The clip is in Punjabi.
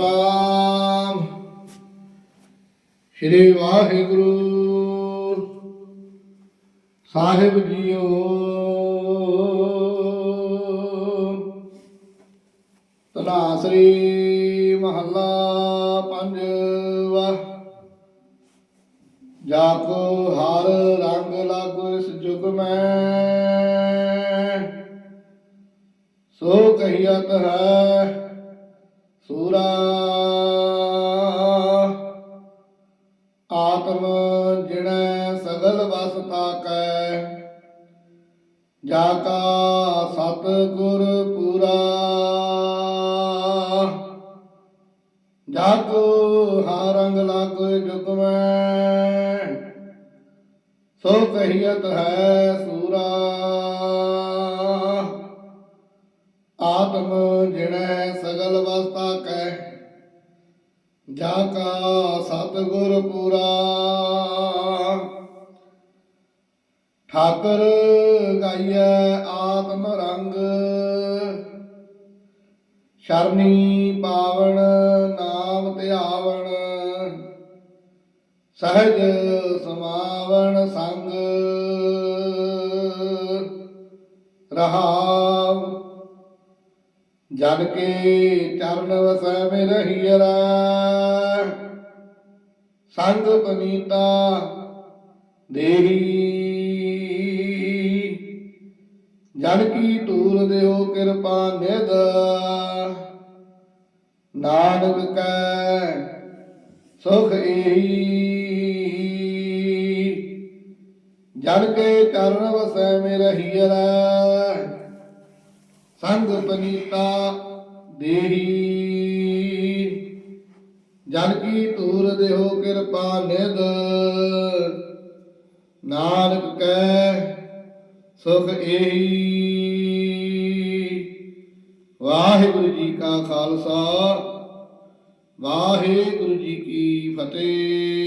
ਰਾਮ ਸ਼੍ਰੀ ਵਾਹਿਗੁਰੂ। ਸਾਹਿਬ ਜੀਓ। ਤਨਾਸਰੀ ਮਹੱਲਾ ਪੰਜਵਾ। ਜਾ ਕੋ ਹਰ ਰੰਗ ਲਾਗੋ ਇਸ ਜੁਗ ਮੈਂ। ਸੋ ਕਹੀਅਤ ਹੈ ਸੂਰਾ। ਆਤਮ ਜਿਣੈ ਸਗਲ ਵਸ ਤਾਕੈ ਜਾ ਕਾ ਸਤ ਗੁਰ ਪੂਰਾ। ਜਾ ਕੋ ਹਾ ਰੰਗ ਲਾਗੋ ਜੁਗਮੈ, ਸੋ ਕਹੀਅਤ ਹੈ ਸੂਰਾ। ਆਤਮ ਜਿਣੈ ਸਗਲ ਵਸਤਾ ਕੈ। ਜਾ ਕਾ ਸਤਿਗੁਰ ਪੂਰਾ। ਠਾਕਰ ਗਾਈਐ ਆਤਮ ਰੰਗ। ਸ਼ਰਨੀ ਪਾਵਣ ਨਾਮ ਧਿਆਵਣ। ਸਹਿਜ ਸਮਾਵਨ ਸੰਗ। ਰਹਾਵ ਜਨ ਕੇ ਚਰਨ ਵਸੈ ਮਿਲ ਹੀਰਾ ਸੰਗ ਪਨੀਤਾ ਦੇਹੀ। ਜਨ ਕੀ ਤੂਰ ਦਿਓ ਕਿਰਪਾ ਨਿਦ ਨਾਨਕ ਕੈ ਸੁਖ ਏਹੀ। ਜਨ ਕੇ ਚਰਨ ਵਸੈ ਮਿਲ ਰਹੀਰਾ ਸੰਗ ਪਨੀਤਾ ਦੇਹੀ। ਜਨ ਕੀ ਤੂਰ ਦੇਹੋ ਕਿਰਪਾ ਨਿਦ ਨਾਨਕ ਕੈ ਸੁਖ ਏਹੀ। ਵਾਹਿਗੁਰੂ ਜੀ ਕਾ ਖਾਲਸਾ, ਵਾਹਿਗੁਰੂ ਜੀ ਕੀ ਫਤਿਹ।